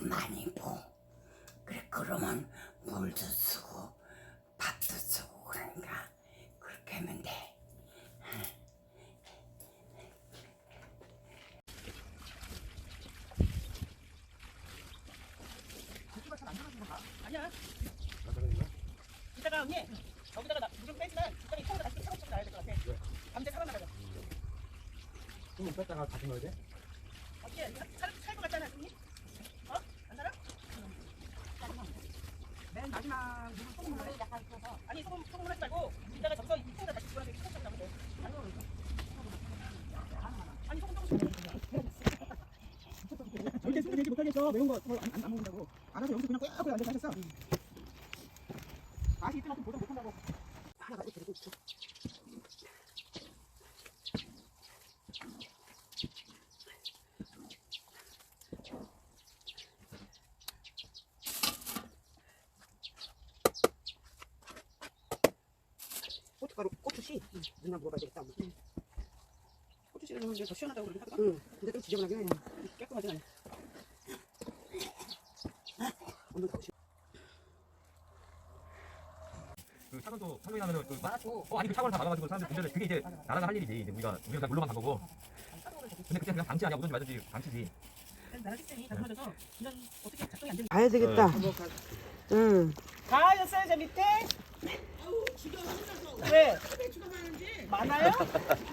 많이 보. 그래 그러면 물도 쓰고 밥도 쓰고 그러니까 그렇게 하면 돼. 언니 저기다가 나- 물을 빼지만 적당히 통으로 다시 차곡차곡 놔야 될 것 같아. 밤새 살아나가자. 좀 뺐다가 다시 넣어야 돼? 어떻게 차를 아니, 소금, 소금을 하지 말고, 이따가 저기서 이 통에다 다시 집어넣으면 소금 돼. 아니, 소금 조금씩. 절대 소금 내지 못하겠어. 매운 거 안, 먹는다고. 알아서 여기서 그냥 꾹꾹 앉아서 하셨어. 맛이 만큼 보도 못한다고. 하나 가지고 데리고 있어. 고춧가루, 고추씨 누나 먹어봐야 되겠다. 고추씨를 넣으면 더 시원하다고 그러긴 하더라. 응. 근데 좀 지저분하긴 해. 깨끗하진 않아. 오늘 더그 차선도 선명히 나면은 그 막- 많아줘. 어 아니 그 차선을 다 막아가지고 사람들 분들 그게 이제 나라가 할 일이지 이제 우리가 우리가 그냥 물러만 간 거고 근데 그때 그냥 방치 아니야 오든지 말든지 방치지 나라 시스템이 다듬어져서 이런 어떻게 작동이 안 되는 가야 되겠다. 응. 가였어요 저 밑에? 왜? 많아요?